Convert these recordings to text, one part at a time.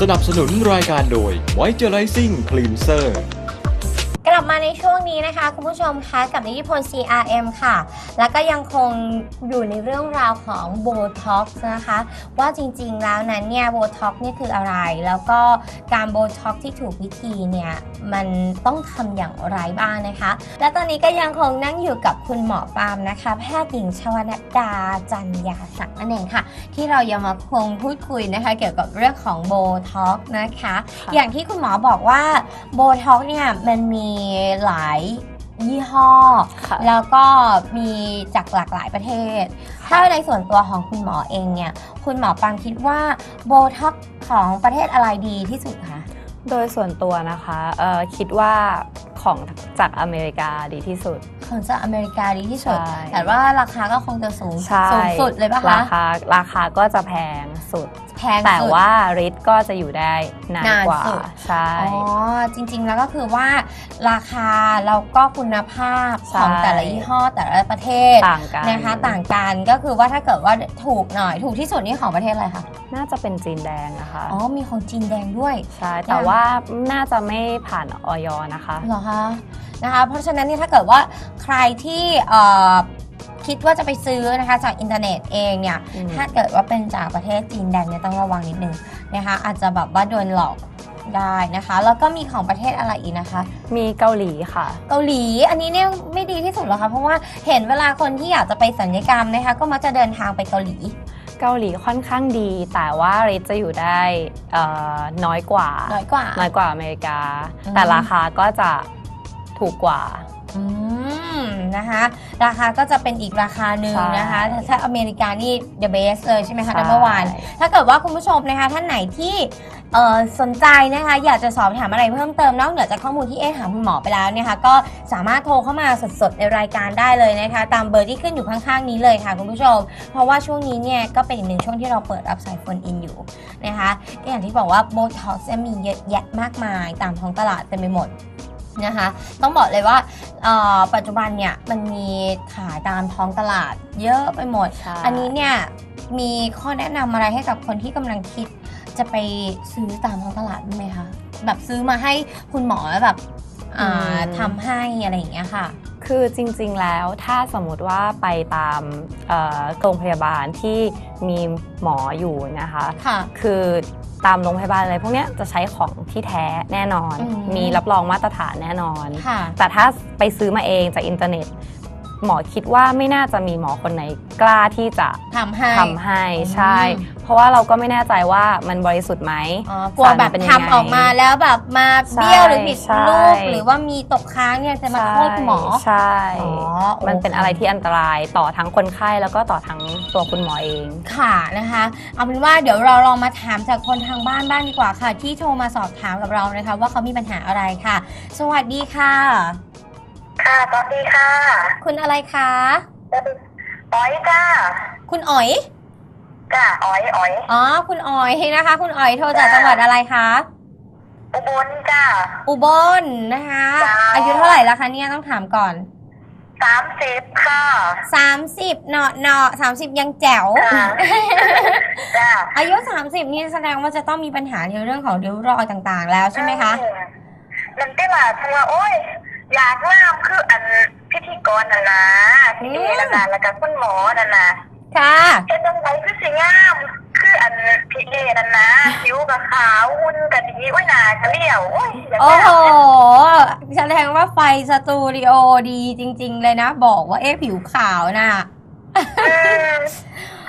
สนับสนุนรายการโดย Moisturizing Cleanser ลับมาในช่วงนี้นะคะ คุณผู้ชมคะกับนิติพล CRM ค่ะ แล้วก็ยังคงอยู่ในเรื่องราวของ Botox นะคะ ว่าจริงๆแล้วนั้นเนี่ย Botox นี่คืออะไร แล้วก็การ Botox ที่ถูกวิธีเนี่ยมันต้องทำอย่างไรบ้างนะคะ และตอนนี้ก็ยังคงนั่งอยู่กับคุณหมอปามนะคะ แพทย์หญิงชวนดาจันยาสักดิ์นั่นเองค่ะ ที่เรายังมาคงพูดคุยนะคะ เกี่ยวกับเรื่องของ Botox นะคะคะ อย่างที่คุณหมอบอกว่าโบท็อกซ์เนี่ยมันมีหลายยี่ห้อ ค่ะแล้วก็มีจากหลากหลายประเทศ ถ้าในส่วนตัวของคุณหมอเองเนี่ย คุณหมอปังคิดว่าโบท็อกของประเทศอะไรดีที่สุดคะ โดยส่วนตัวนะคะเอ่อคิดว่า ของจากอเมริกาดีที่สุด ของจากอเมริกาดีที่สุด ใช่ แต่ว่าราคาก็คงจะสูง ใช่สูงสุดเลยปะราคะ คาราคาก็จะแพงสุด แพงแต่สุด ว่าฤทธิ์ก็จะอยู่ได้นานนานกว่า สุด ใช่ อ๋อ จริงๆ แล้วก็คือว่าราคาแล้วก็คุณภาพใช่ ของแต่ละยี่ห้อแต่ละประเทศต่างกันนะคะต่างกันก็คือว่าถ้าเกิดว่าถูกหน่อยถูกที่สุดนี่ของประเทศอะไรคะ น่าจะเป็นจีนแดงนะคะ อ๋อ มีของจีนแดงด้วย ใช่ แต่ว่าน่าจะไม่ผ่านออยนะคะ เหรอคะนะคะเพราะฉะนั้นเนี่ยถ้าเกิดว่าใครที่เอ่อคิดว่าจะไปซื้อนะคะจากอินเทอร์เน็ตเองเนี่ยอืม ถ้าเกิดว่าเป็นจากประเทศจีนแดงเนี่ยต้องระวังนิดนึงนะคะอาจจะแบบว่าโดนหลอกได้นะคะ แล้วก็มีของประเทศอะไรอีกนะคะ มีเกาหลีค่ะ เกาหลีอันนี้เนี่ยไม่ดีที่สุดหรอคะเพราะว่าเห็นเวลาคนที่อยากจะไปสัญญกรรมนะคะ ก็มักจะเดินทางไปเกาหลี เกาหลีค่อนข้างดี แต่ว่าฤทธิ์จะอยู่ได้เอ่อน้อยกว่า น้อยกว่า น้อยกว่าอเมริกา อืม แต่ราคาก็จะ ถูกกว่า อืมนะคะ ราคาก็จะเป็นอีกราคาหนึ่งใช่นะคะถ้าถ้าอเมริกานี่ the best เลยใช่ไหมคะใช่ number one ถ้าเกิดว่าคุณผู้ชมนะคะ ท่านไหนที่เอ่อสนใจนะคะ อยากจะสอบถามอะไรเพิ่มเติมนอกเหนือจากข้อมูลที่เอ๊ถามคุณหมอไปแล้วเนี่ยค่ะก็สามารถโทรเข้ามาสดๆในรายการได้เลยนะคะ ตามเบอร์ที่ขึ้นอยู่ข้างๆนี้เลยค่ะคุณผู้ชม เพราะว่าช่วงนี้เนี่ยก็เป็นอีกหนึ่งช่วงที่เราเปิดรับสายโฟนอินอยู่ นะคะก็อย่างที่บอกว่าโบท็อกซ์มีเยอะแยะมากมาย ตามท้องตลาดเต็มไปหมด นะคะ ต้องบอกเลยว่าเอ่อปัจจุบันเนี่ยมันมีขายตามท้องตลาดเยอะไปหมดใช่อันนี้เนี่ยมีข้อแนะนำอะไรให้กับคนที่กำลังคิดจะไปซื้อตามท้องตลาดบ้างไหมคะแบบซื้อมาให้คุณหมอแบบอ่าทำให้อะไรอย่างเงี้ยค่ะ คือจริงๆแล้วถ้าสมมุติว่าไปตามเอ่อโรงพยาบาลที่มีหมออยู่นะคะค่ะคือ ตามโรงพยาบาลอะไรพวกเนี้ยจะใช้ของที่แท้แน่นอน อืมมีรับรองมาตรฐานแน่นอน ค่ะ แต่ถ้าไปซื้อมาเองจากอินเทอร์เน็ต หมอคิดว่าไม่น่าจะมีหมอคนไหนกล้าที่จะทำให้ ทำให้ใช่ อืม เพราะว่าเราก็ไม่แน่ใจว่ามันบริสุทธิ์ไหม อ๋อกลัวแบบสารเป็นยังไงทำออกมาแล้วแบบมาเบี้ยวหรือผิดใช่ รูปหรือว่ามีตกค้างเนี่ยจะมาโทษคุณหมอใช่อ๋อมันเป็นโอเคอะไรที่อันตรายต่อทั้งคนไข้แล้วก็ต่อทั้งตัวคุณหมอเอง ค่ะนะคะ เอาเป็นว่าเดี๋ยวเราลองมาถามจากคนทางบ้านบ้างดีกว่าค่ะ ที่โทรมาสอบถามกับเรานะคะ ว่าเขามีปัญหาอะไรค่ะ สวัสดีค่ะ ค่ะสวัสดีค่ะคุณอะไรคะอ้อยจ้าคุณอ๋อยจ้าอ้อยอ้อยอ๋อคุณอ๋อยนะคะ คุณอ๋อยโทรจากจังหวัดอะไรคะอุบลจ้าอุบลนะคะจ้าอายุเท่าไหร่แล้วคะเนี่ยต้องถามก่อนสามสิบค่ะ30เนาะเนาะ30ยังแจ๋วจ้าจ้าอายุ30นี่แสดงว่าจะต้องมีปัญหาในเรื่องของริ้วรอยต่างๆ แล้วใช่ไหมคะอืมันที่ว่าทัวโอ้ย อยากงามคืออันพิธีกรน่ะนะพี่เอน่ะนะแล้วก็คุณหมอน่ะนะค่ะเฮ็ดจังไดคือสิงามคืออันพี่เอนั่นนะผิวกับขาวหุ่นกับดีโอ้ยหน้าก็เลี้ยวโอ้ยอยากโอ้งามโหแสดงว่าไฟสตูดิโอดีจริง ๆ เลยนะ บอกว่าเอ๊ะผิวขาวน่ะอืม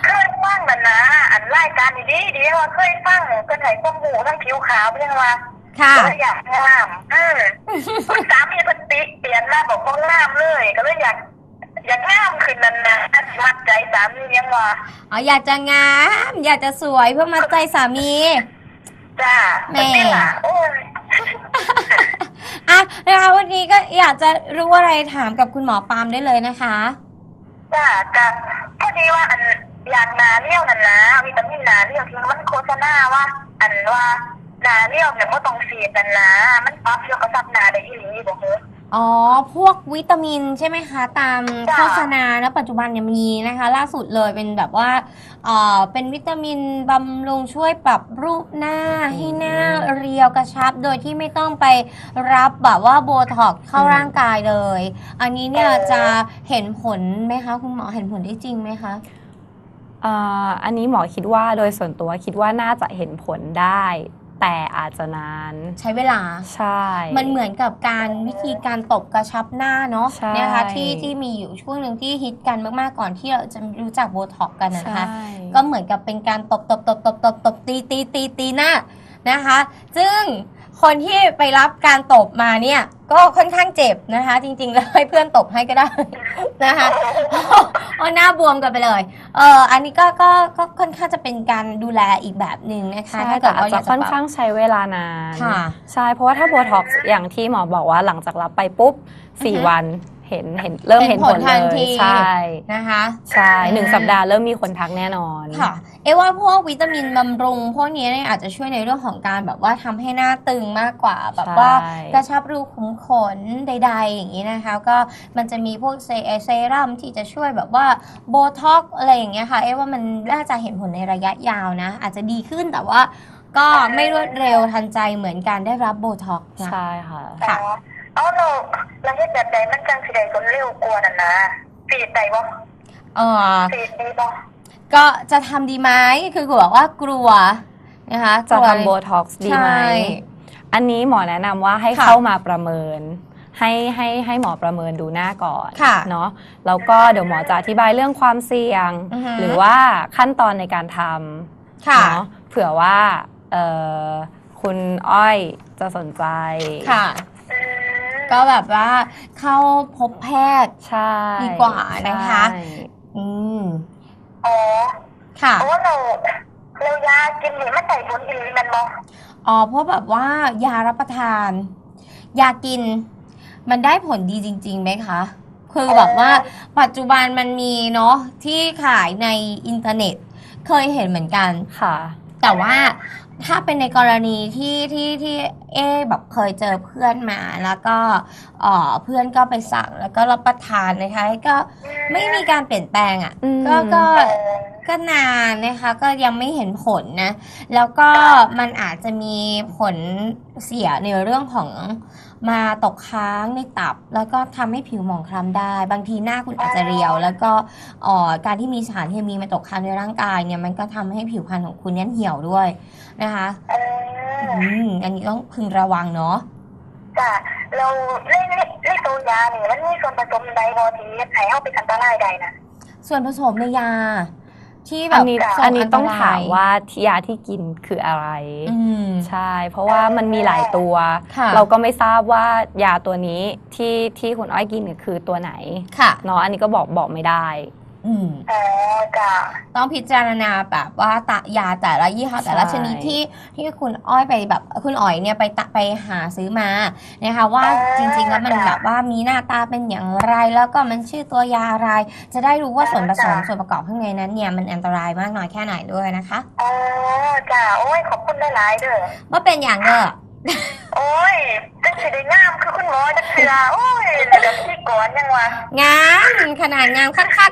เคยฟังมันนะ อันรายการดีๆดีว่าเคยฟังเพิ่นให้ความรู้ทั้งผิวขาวเป็นยังว่า ค่ะก็เลยอยากงามอืมคุณสามีเพิ่นติเปลี่ยนมาบอกว่างามเลย ก็เลยอยากอยากงามขึ้นนั่นนะมัดใจสามียังว่าอ๋ออยากจะงาม อยากจะสวยเพื่อมาใจสามีจ้าแม่เป็นล่ะโอ้ยอะนะคะวันนี้ก็อยากจะรู้อะไรถามกับคุณหมอปาล์มได้เลยนะคะจ้ากับพอดีว่าอันอยากหนาเลี้ยวนั่นนะวิตามินหนาเลี้ยวที่มันโฆษณาว่า อันว่าห นาเลี้ยวเนี่ยบ่ต้องฉีดนั่นนะ มันปรับเกี่ยวกับซับหนาได้อีหลีบ่เฮ้ออ๋อ พวกวิตามินใช่ไหมคะ ตามจ้ะโฆษณานะปัจจุบันเนี่ยมีนะคะ ล่าสุดเลยเป็นแบบว่าเอ่อเป็นวิตามินบำรุงช่วยปรับรูปหน้าให้หน้าเรียวกระชับ โดยที่ไม่ต้องไปรับแบบว่าโบท็อกซ์เข้าอืมร่างกายเลย อันนี้เนี่ยจะเห็นผลไหมคะ คุณหมอเห็นผลได้จริงไหมคะอ่าอันนี้หมอคิดว่าโดยส่วนตัวคิดว่าน่าจะเห็นผลได้ แต่อาจจะนานใช้เวลา ใช่ มันเหมือนกับการวิธีการตบกระชับหน้าเนาะใช่นะคะที่ที่มีอยู่ช่วงหนึ่งที่ฮิตกันมากๆก่อนที่เราจะรู้จักโบท็อกซ์กันนะใช่คะ ก็เหมือนกับเป็นการตบตบตบตบตบตบตีตีตีตีหน้านะคะ ซึ่ง คนที่ไปรับการตบมาเนี่ย ก็ค่อนข้างเจ็บนะคะ จริงๆแล้วให้เพื่อนตบให้ก็ได้ นะคะเอาหน้าบวมกันไปเลย เอออันนี้ก็ก็ก็ค่อนข้างจะเป็นการดูแลอีกแบบหนึ่งนะคะใช่ถ้าแต่เกิดอาจว่าอจะยากจะค่อนปรับข้างใช้เวลานานค่ะ ใช่เพราะว่าถ้าโบท็อกซ์อย่างที่หมอบอกว่าหลังจากรับไปปุ๊บ อือฮึ 4 วัน เห็นเห็นเริ่มเห็เห็นนผผลลทันเลยทีใช่นะคะใช่หนึ่งสัปดาห์เริ่มมีคนทักแน่นอนค่ะ เอะว่าพวกวิตามินบำรุง พวกนี้เนี่ยอาจจะช่วยในเรื่องของการแบบว่าทำให้หน้าตึงมากกว่า แบบว่าใช่กระชับรูขุมขนใด ๆ อย่างนี้นะคะ ก็มันจะมีพวกเซเซรั่มที่จะช่วยแบบว่าโบท็อกอะไรอย่างเงี้ยค่ะ เอะว่ามันน่าจะเห็นผลในระยะยาวนะ อาจจะดีขึ้นแต่ว่าก็ไม่รวดเร็วทันใจเหมือนการได้รับโบท็อกนะใช่ค่ะค่ะอ๋อ เอาเราเราเฮ็ดแบบใดมันจังสิได้ผลเร็วกว่านั่นนะฟีดได้บ่เออฟีดดีบ่ก็จะทำดีไหมคือกูบอกว่ากลัวนะคะจะกลัว ทำโบท็อกซ์ดีไหม ใช่อันนี้หมอแนะนำว่าให้ค่ะเข้ามาประเมิน ให้ให้ให้หมอประเมินดูหน้าก่อนค่ะเนาะแล้วก็เดี๋ยวหมอจะอธิบายเรื่องความเสี่ยง อือฮึ หรือว่าขั้นตอนในการทำค่ะ เนาะเผื่อว่าเอ่อคุณอ้อยจะสนใจ ค่ะอืม ก็แบบว่าเข้าพบแพทย์ใช่ดีกว่านะคะใช่อืมอ๋อค่ะโอ้เราเรายากินนี่มันได้ผลอีหลีแมันบ่อ๋อเพราะแบบว่ายารับประทาน ยากิน มันได้ผลดีจริงๆไหมคะ คือแบบว่าปัจจุบันมันมีเนาะที่ขายในอินเทอร์เน็ต เคยเห็นเหมือนกันค่ะ แต่ว่า ถ้าเป็นในกรณีที่ที่ที่เอแบบเคยเจอเพื่อนมาแล้วก็เอ่อเพื่อนก็ไปสั่งแล้วก็รับประทานนะคะก็ไม่มีการเปลี่ยนแปลงอะ่ะอืม ก็ก็เออก็นานนะคะก็ยังไม่เห็นผลนะ แล้วก็มันอาจจะมีผลเสียในเรื่องของ มาตกค้างในตับ แล้วก็ทำให้ผิวหมองคล้ำได้ บางทีหน้าคุณอาจจะเรียว แล้วก็เอ่อการที่มีสารเคมีมาตกค้างในร่างกายเนี่ยมันก็ทำให้ผิวพรรณของคุณเนี่ยเหี่ยวด้วยนะคะเอออืมอันนี้ต้องพึงระวังเนาะ จ้ะเราเล่นเล่นเล่นตัวยานี่มันมีส่วนผสมใดบ่ที่เฮ็ดให้เฮาเป็นอันตรายใดนะส่วนผสมในยา ที่แบอับนนี้ส่อันนี้ต้องรยถามว่าที่ยาที่กินคืออะไรอืมใช่ เพราะว่ามันมีหลายตัวค่ะเราก็ไม่ทราบว่ายาตัวนี้ที่ที่คุณอ้อยกินเนี่ยคือตัวไหนค่ะเนาะอันนี้ก็บอกบอกไม่ได้ อืมอ๋อจ้ะ ต้องพิจารณาแบบว่าตะยาแต่ละยี่ห้อแต่ละใช่ชนิดที่ที่คุณอ้อยไปแบบคุณอ๋อยเนี่ยไปตะไปหาซื้อมานะคะว่าจริงๆแล้วมันแบบว่ามีหน้าตาเป็นอย่างไร แล้วก็มันชื่อตัวยาอะไร จะได้รู้ว่าส่วนผสมส่วนประกอบข้างในนั้นเนี่ยมันอันตรายมากน้อยแค่ไหนด้วยนะคะอ๋อจ้ะ โอ้ย ขอบคุณหลายๆเด้อ ว่าเป็นอย่างเด้อ โอ้ย จังสิได้งามคือคุณหมอจักเทื่อโอ้ยแล้วก็พี่ก่อนยังวะงามขนาดงามคัก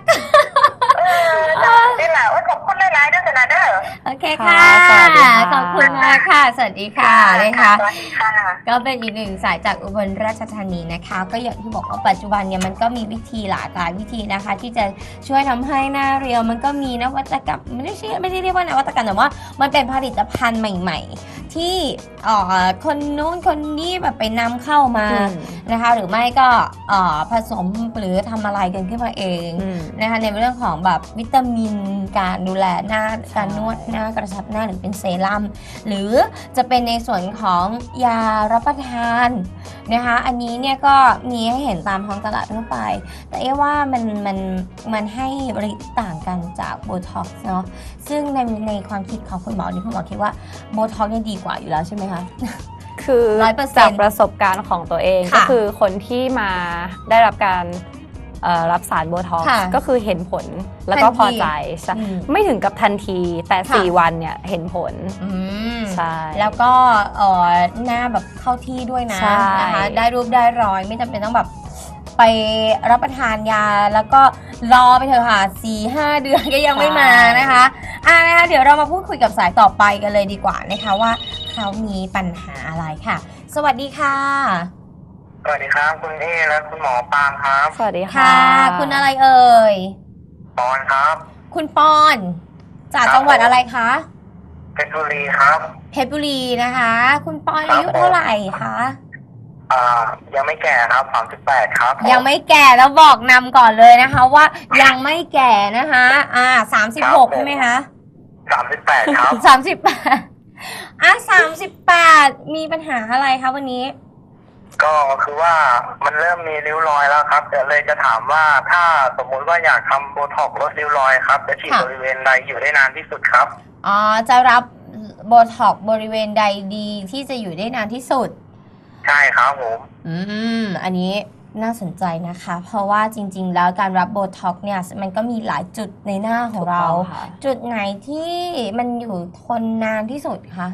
เออจ้ะนี่ล่ะโอ้ยขอบคุณหลายๆเด้อสนะเด้อๆโอเคค่ะ ค่ะสวัสดีค่ะ ขอบคุณมากค่ะ สวัสดีค่ะนะคะ สวัสดีค่ะ ก็เป็นอีกหนึ่งสายจากอุบลราชธานีนะคะ ก็อย่างที่บอกว่าปัจจุบันเนี่ยมันก็มีวิธีหลากหลายวิธีนะคะ ที่จะช่วยทำให้หน้าเรียวมันก็มีนวัตกรรมไม่ใช่ไม่ใช่เรียกว่านวัตกรรมแต่ว่ามันเป็นผลิตภัณฑ์ใหม่ ๆ ที่เอ่อคนนู้นคนนี้แบบไปนำเข้ามาอืมนะคะ หรือไม่ก็เอ่อผสมหรือทำอะไรกันขึ้นมาเองอืมนะคะในเรื่องของแบบวิตามินการดูแลหน้าใช่การนวดหน้ากระชับหน้าหรือเป็นเซรั่มหรือจะเป็นในส่วนของยารับประทานนะคะอันนี้เนี่ยก็มีให้เห็นตามท้องตลาดทั่วไป แต่เอ๊ะว่ามันมันมันให้ฤทธิ์ต่างกันจากโบท็อกซ์เนาะซึ่งในในความคิดของคุณหมอนี่คุณหมอคิดว่าโบท็อกซ์เนี่ยดีกว่าอยู่แล้วใช่ไหมคะ คือ100%จากประสบการณ์ของตัวเองค่ะก็คือคนที่มาได้รับการเอ่อรับสารโบท็อกซ์ค่ะก็คือเห็นผลแล้วก็ทันทีพอใจใช่อืมไม่ถึงกับทันทีแต่ ค่ะ 4 วันเนี่ยเห็นผลอืมใช่ แล้วก็เอ่อหน้าแบบเข้าที่ด้วยนะใช่ นะคะได้รูปได้รอยไม่จำเป็นต้องแบบไปรับประทานยาแล้วก็รอไปเถอะค่ะสี่ห้าเดือนก็ยังไม่มานะคะอ่านะคะเดี๋ยวเรามาพูดคุยกับสายต่อไปกันเลยดีกว่านะคะว่า เขามีปัญหาอะไรค่ะ สวัสดีค่ะ สวัสดีครับ คุณเอและคุณหมอปางครับสวัสดีค่ะค่ะคุณอะไรเอ่ยปอนครับ คุณปอน จากครับจังหวัดอะไรคะเพชรบุรีครับเพชรบุรีนะคะ คุณปอนครับอายุเท่าไหร่คะอ่ายังไม่แก่ครับสามสิบแปดครับผยังไม่แก่แล้วบอกนำก่อนเลยนะคะ ว่ายังไม่แก่นะคะ อ่าสามสิบหกใช่ไหมคะสามสิบแปดครับสามสิบแปด อะสามสิบแปดมีปัญหาอะไรคะวันนี้ ก็คือว่ามันเริ่มมีริ้วรอยแล้วครับแต่เลยจะถามว่าถ้าสมมุติว่าอยากทำโบท็อกซ์ลดริ้วรอยครับจะฉีดค่ะ บริเวณใดอยู่ได้นานที่สุดครับ อ๋อจะรับโบท็อกซ์บริเวณใดดีที่จะอยู่ได้นานที่สุด ใช่ครับผม อืม อันนี้ น่าสนใจนะคะ เพราะว่าจริง ๆ แล้วการรับโบท็อกซ์เนี่ยมันก็มีหลายจุดในหน้าของเรา ถูกต้องค่ะ จุดไหนที่มันอยู่ทนนานที่สุดคะ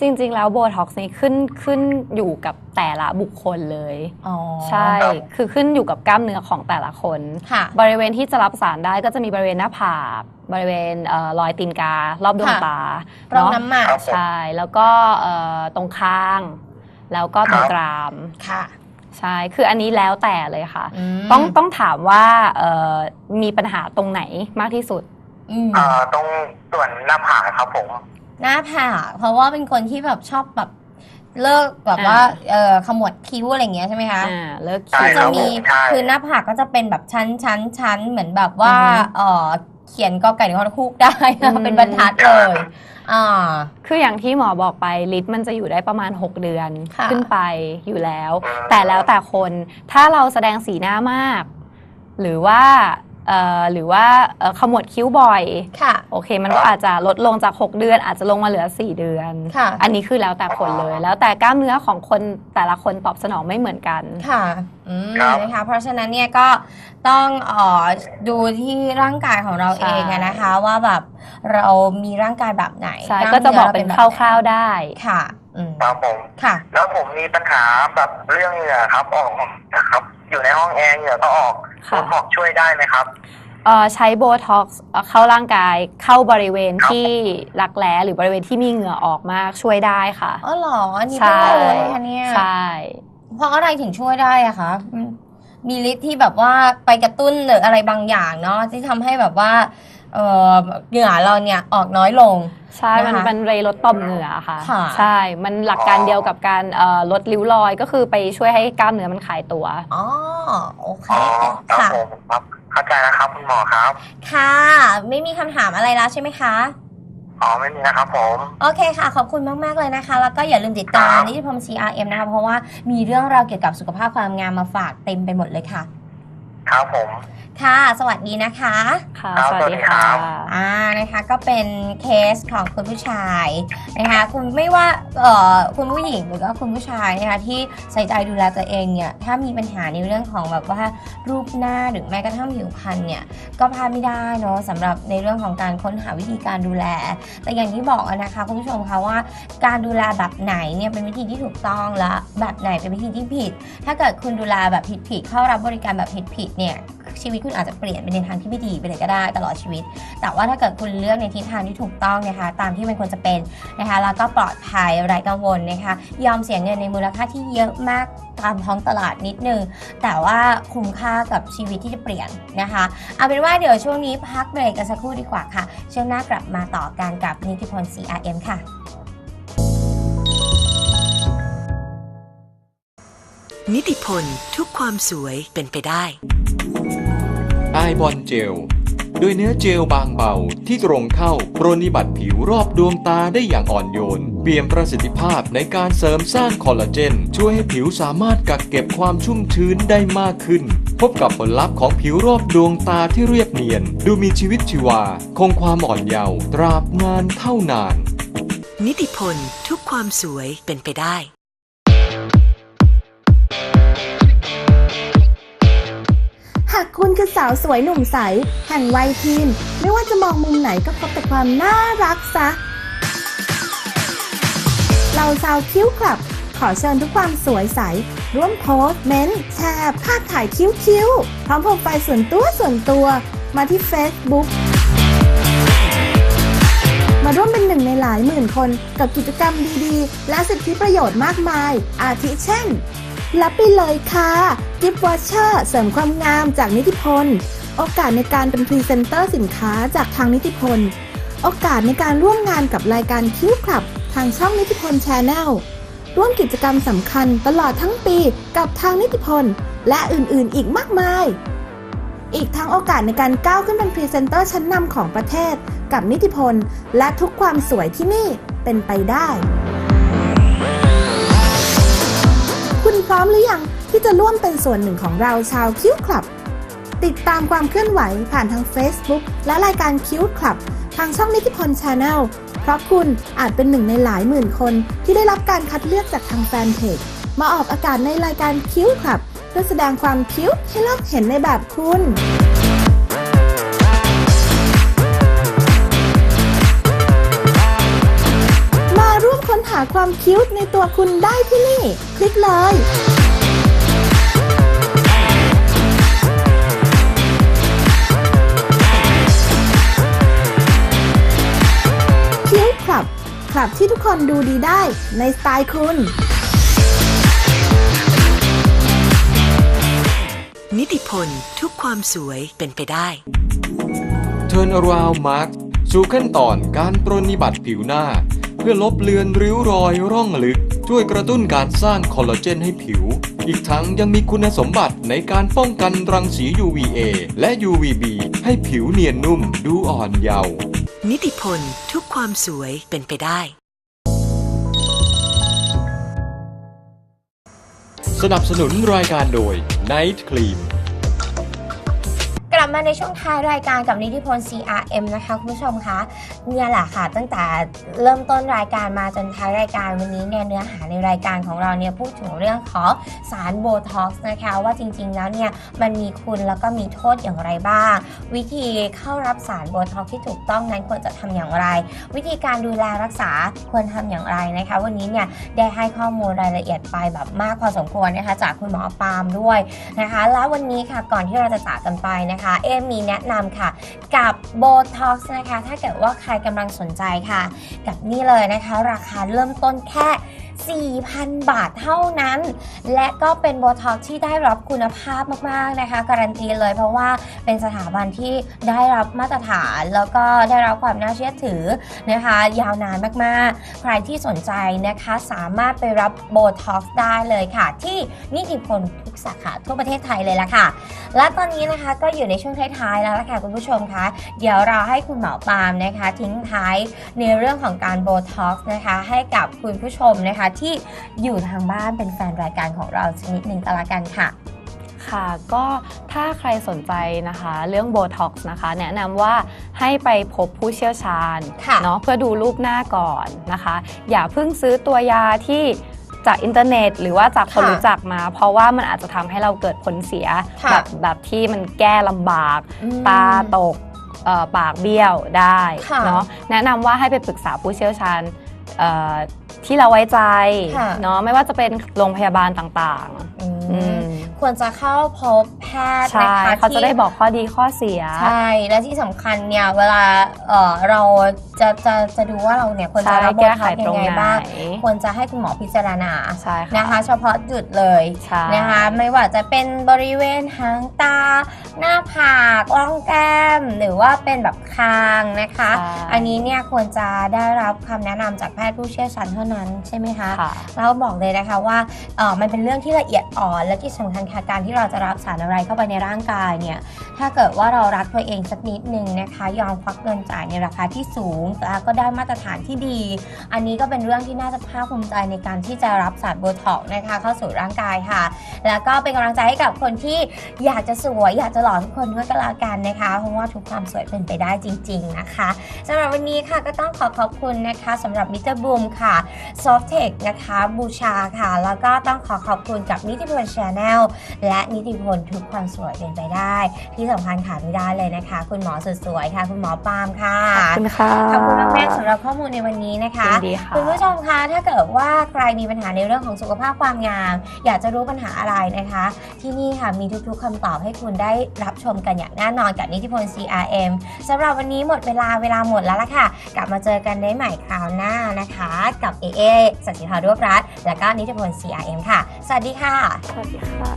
จริง ๆ แล้วโบท็อกซ์นี้ขึ้นขึ้นอยู่กับแต่ละบุคคลเลย อ๋อใช่ คือขึ้นอยู่กับกล้ามเนื้อของแต่ละคน ค่ะ บริเวณที่จะรับสารได้ก็จะมีบริเวณหน้าผากบริเวณเอ่อรอยตีนการอบดวงค่ะ ตาโรองเนาะน้ำหมากครับผม ใช่ แล้วก็เอ่อตรงข้าง แล้วก็ตรงครับกราม ค่ะ ใช่ คืออันนี้แล้วแต่เลยค่ะมต้องต้องถามว่าเอ่อมีปัญหาตรงไหนมากที่สุดอืมอ่าตรงส่วนหน้าผากครับผม หน้าผากเพราะว่าเป็นคนที่แบบชอบแบบเลิกแบบว่าอ่าเอ่อขมวดคิ้วอะไรอย่างเงี้ยใช่ไหมคะอ่าเลิกใช่คิดจะครับมีผมใช่คือหน้าผากก็จะเป็นแบบชั้นชั้นชั้นเหมือนแบบว่าอือฮึเออเขียนกอไก่ในคอคูกได้อืมเป็นบรรทัดเลย อ่า คืออย่างที่หมอบอกไปลิตมันจะอยู่ได้ประมาณ 6 เดือนค่ะ ขึ้นไปอยู่แล้วอืมแต่แล้วแต่คนถ้าเราแสดงสีหน้ามาก หรือว่าเอ่อ หรือว่าเอ่อขมวดคิ้วบ่อยค่ะโอเค มันก็อาจจะลดลงจาก 6 เดือน อาจจะลงมาเหลือ 4 เดือนค่ะอันนี้คือแล้วแต่คนเลย แล้วแต่กล้ามเนื้อของคนแต่ละคนตอบสนองไม่เหมือนกันค่ะอืมครับนะคะเพราะฉะนั้นเนี่ยก็ต้องเอ่อดูที่ร่างกายของเราใช่เองอะนะคะว่าแบบเรามีร่างกายแบบไหนใช่ล้ามก็จะบอกรเป็นแบบคร่าวๆได้ค่ะอืมครับผมค่ะ แล้วผมมีปัญหาแบบเรื่องเหงื่อครับออกนะครับ อยู่ในห้องแอร์เหงื่อก็ออกโบค่ะ ท็อกซ์ช่วยได้ไหมครับ เอ่อใช้โบท็อกซ์เข้าร่างกายเข้าบริเวณครับ ที่รักแร้หรือบริเวณที่มีเหงื่อออกมากช่วยได้ค่ะ อ๋อเหรออันนี้ใช่เพิ่งรู้นะคะเนี่ยใช่ เพราะอะไรถึงช่วยได้อะคะอืมมีฤทธิ์ที่แบบว่าไปกระตุ้นหรืออะไรบางอย่างเนาะที่ทำให้แบบว่า เอ่อเหงื่อเราเนี่ยออกน้อยลง ใช่ มันนะคะเป็นเรย์ลดต่อมเหงื่อค่ะค่ะ ใช่ มันหลักการเดียวกับการเอ่อลดริ้วรอยก็คือไปช่วยให้กล้ามเนื้อมันคลายตัว อ๋อ โอเคอ๋อครับค่ะผมครับเข้าใจแล้วครับคุณหมอครับ ค่ะ ไม่มีคำถามอะไรแล้วใช่ไหมคะ อ๋อ ไม่มีนะครับผม โอเคค่ะ ขอบคุณมาก ๆ เลยนะคะ แล้วก็อย่าลืมติดตามครับนิติพรม CRM นะคะ เพราะว่ามีเรื่องราวเกี่ยวกับสุขภาพความงามมาฝากเต็มไปหมดเลยค่ะ ครับผม ค่ะ สวัสดีนะคะ ค่ะ ครับสวัสดีสวัสดีครัค่ะบอ่า นะคะ ก็เป็นเคสของคุณผู้ชายนะคะ คุณไม่ว่า เอ่อ คุณผู้หญิงหรือว่าคุณผู้ชายนะคะที่ใส่ใจดูแลตัวเองเนี่ย ถ้ามีปัญหาในเรื่องของแบบว่ารูปหน้าหรือแม้กระทั่งผิวพรรณเนี่ย ก็พลาดไม่ได้เนาะสำหรับในเรื่องของการค้นหาวิธีการดูแล แต่อย่างที่บอกอะนะคะคุณผู้ชมคะว่าการดูแลแบบไหนเนี่ยเป็นวิธีที่ถูกต้องและแบบไหนเป็นวิธีที่ผิด ถ้าเกิดคุณดูแลแบบผิดๆเข้ารับบริการแบบผิดๆเนี่ยชีวิตคุณอาจจะเปลี่ยนไปในทางที่ไม่ดีไปเลยก็ได้ตลอดชีวิต แต่ว่าถ้าเกิดคุณเลือกในทิศทางที่ถูกต้องนะคะ ตามที่มันควรจะเป็นนะคะ แล้วก็ปลอดภัยไร้กังวลนะคะ ยอมเสียเงินในมูลค่าที่เยอะมากตามท้องตลาดนิดนึง แต่ว่าคุ้มค่ากับชีวิตที่จะเปลี่ยนนะคะ เอาเป็นว่าเดี๋ยวช่วงนี้พักเบรกกันสักครู่ดีกว่าค่ะ ช่วงหน้ากลับมาต่อกันกับนิติพล CRM ค่ะ นิติพลทุกความสวยเป็นไปได้ ไอบอลเจล โดยเนื้อเจลบางเบาที่ตรงเข้าปรนนิบัติผิวรอบดวงตาได้อย่างอ่อนโยน เปี่ยมประสิทธิภาพในการเสริมสร้างคอลลาเจน ช่วยให้ผิวสามารถกักเก็บความชุ่มชื้นได้มากขึ้น พบกับผลลัพธ์ของผิวรอบดวงตาที่เรียบเนียน ดูมีชีวิตชีวา คงความอ่อนเยาว์ตราบนานเท่านาน นิติพลทุกความสวยเป็นไปได้ากคุณคือสาวสวยหนุ่มใส แห่งวัยทีน ไม่ว่าจะมองมุมไหนก็พบแต่ความน่ารักซะเราชาวคิ้วคลับ ขอเชิญทุกความสวยใส ร่วมโพส์เมนต์แชร์ภาพถ่ายคิ้วๆพร้อมโปรไฟล์ส่วนตัวส่วนตัว มาที่ Facebook มาร่วมเป็นหนึ่งในหลายหมื่นคนกับกิจกรรมดีๆ และสิทธิประโยชน์มากมาย อาทิเช่น รับไปเลยค่ะกิฟต์วอชเชอร์เสริมความงามจากนิติพล โอกาสในการเป็นพรีเซนเตอร์สินค้าจากทางนิติพล โอกาสในการร่วมงานกับรายการคิ้วคลับ ทางช่องนิติพลชาแนลร่วมกิจกรรมสำคัญตลอดทั้งปีกับทางนิติพล และอื่นๆอีกมากมาย อีกทั้งโอกาสในการก้าวขึ้นเป็นพรีเซนเตอร์ชั้นนำของประเทศ กับนิติพล และทุกความสวยที่นี่เป็นไปได้ ร้อมหรือยังที่จะร่วมเป็นส่วนหนึ่งของเราชาวคิ้วคลับ ติดตามความเคลื่อนไหวผ่านทาง Facebook และรายการคิ้วคลับ ทางช่องนิติพลชาแนลเพราะคุณอาจเป็นหนึ่งในหลายหมื่นคนที่ได้รับการคัดเลือกจากทางแฟนเพจมาออกอากาศในรายการคิ้วคลับ เพื่อแสดงความคิ้วให้โลกเห็นในแบบคุณาความคิ้วในตัวคุณได้ที่นี่ คลิกเลยคิ้วคลับ คลับที่ทุกคนดูดีได้ในสไตล์คุณนิติพล ทุกความสวยเป็นไปได้ Turn around Mark สู่ขั้นตอนการปรนนิบัติผิวหน้า เพื่อลบเลือนริ้วรอยร่องลึก ช่วยกระตุ้นการสร้างคอลลาเจนให้ผิว อีกทั้งยังมีคุณสมบัติในการป้องกันรังสี UVA และ UVB ให้ผิวเนียนนุ่มดูอ่อนเยาว์นิติพลทุกความสวยเป็นไปได้ สนับสนุนรายการโดย Night Cream ก ลับมาในช่วงท้ายรายการกับนิติพล CRM นะคะคุณผู้ชมคะเนี่ยแหละค่ะ ตั้งแต่เริ่มต้นรายการมาจนท้ายรายการวันนี้เนี่ยเนื้อหาในรายการของเราเนี่ยพูดถึงเรื่องของสารโบท็อกซ์นะคะว่าจริงๆแล้วเนี่ยมันมีคุณแล้วก็มีโทษอย่างไรบ้าง วิธีเข้ารับสารโบท็อกซ์ที่ถูกต้องนั้นควรจะทำอย่างไร วิธีการดูแลรักษาควรทำอย่างไรนะคะ วันนี้เนี่ยได้ให้ข้อมูลรายละเอียดไปแบบมากพอสมควรนะคะจากคุณหมอปาล์มด้วยนะคะ แล้ววันนี้ค่ะก่อนที่เราจะจากกันไปนะคะเอมมีแนะนำค่ะ กับโบท็อกซ์นะคะ ถ้าเกิดว่าใครกำลังสนใจค่ะ กับนี่เลยนะคะ ราคาเริ่มต้นแค่ 4,000 บาทเท่านั้น และก็เป็นโบท็อกซ์ที่ได้รับคุณภาพมากๆนะคะ การันตีเลยเพราะว่าเป็นสถาบันที่ได้รับมาตรฐานแล้วก็ได้รับความน่าเชื่อถือนะคะ ยาวนานมากๆ ใครที่สนใจนะคะสามารถไปรับโบท็อกซ์ได้เลยค่ะ ที่นิติพลทุกสาขาทั่วประเทศไทยเลยละค่ะ และตอนนี้นะคะก็อยู่ในช่วงท้ายๆแล้วละค่ะคุณผู้ชมคะเดี๋ยวเราให้คุณหมอปาล์มนะคะ ทิ้งท้ายในเรื่องของการโบท็อกซ์นะคะ ให้กับคุณผู้ชมนะคะที่อยู่ทางบ้านเป็นแฟนรายการของเราสักนิดหนึ่งก็แล้วกันค่ะค่ะก็ถ้าใครสนใจนะคะ เรื่องโบท็อกซ์นะคะ แนะนำว่าให้ไปพบผู้เชี่ยวชาญค่ะเนาะเพื่อดูรูปหน้าก่อนนะคะ อย่าเพิ่งซื้อตัวยาที่จากอินเทอร์เน็ต หรือว่าจากคนค่ะรู้จักมา เพราะว่ามันอาจจะทำให้เราเกิดผลเสียค่ะแบบแบบที่มันแก้ลำบากอืมตาตก เอ่อปากเบี้ยวได้ค่ะเนาะแนะนำว่าให้ไปปรึกษาผู้เชี่ยวชาญเอ่อที่เราไว้ใจค่ะ เนาะไม่ว่าจะเป็นโรงพยาบาลต่างอืๆอืมม ควรจะเข้าพบแพทย์ใช่นะคะเขาจะที่ได้บอกข้อดีข้อเสีย ใช่ และที่สำคัญเนี่ยเวลาเอ่อเราจะจะจะดูว่าเราเนี่ยควรจะใช่รับโบแก้ท็ไขอกซ์ตยัรงงไงไหนบ้างควรจะให้คุณหมอพิจารณาใช่ค่ะนะคะ เฉพาะจุดเลยใช่นะคะไม่ว่าจะเป็นบริเวณหางตา หน้าผากร่องแก้ม หรือว่าเป็นแบบคางนะคะใช่อันนี้เนี่ยควรจะได้รับคำแนะนำจากแพทย์ผู้เชี่ยวชาญเท่านั้นใช่ไหมคะค่ะแล้วบอกเลยนะคะว่าเอ่อมันเป็นเรื่องที่ละเอียดอ่อนและที่สำคัญค่ะการที่เราจะรับสารอะไรเข้าไปในร่างกายเนี่ยถ้าเกิดว่าเรารักตัวเองสักนิดนึงนะคะยอมควักเงินจ่ายในราคาที่สูงแล้วก็ได้มาตรฐานที่ดี อันนี้ก็เป็นเรื่องที่น่าจะภาคภูมิใจในการที่จะรับสารโบท็อกนะคะเข้าสู่ร่างกายค่ะ แล้วก็เป็นกำลังใจให้กับคนที่อยากจะสวย อยากจะหล่อทุกคนด้วยก็แล้วกันนะคะเพราะว่าทุกความสวยเป็นไปได้จริง ๆนะคะสำหรับวันนี้ค่ะก็ต้องขอขอบคุณนะคะสำหรับมิสเตอร์บูมค่ะซอฟเทคนะคะบูชาค่ะ แล้วก็ต้องขอขอบคุณกับนิติพลชาแนลและนิติพลทุกความสวยเป็นไปได้ ที่สำคัญขาดไม่ได้เลยนะคะ คุณหมอสุดสวยค่ะ คุณหมอปาล์มค่ะขอบคุณค่ะขอบคุณมากๆสำหรับข้อมูลในวันนี้นะคะยินดีค่ะคุณผู้ชมคะถ้าเกิดว่าใครมีปัญหาในเรื่องของสุขภาพความงาม อยากจะรู้ปัญหาอะไรนะคะ ที่นี่ค่ะมีทุกๆคำตอบให้คุณได้รับชมกันอย่างแน่นอนกับนิติพล CRM สำหรับวันนี้หมดเวลาเวลาหมดแล้วล่ะค่ะ กลับมาเจอกันได้ใหม่คราวหน้านะคะ กับเอเอสัจจิภารวบรัฐ และก็นิติพล CRM ค่ะ สวัสดีค่ะสวัสดีค่ะ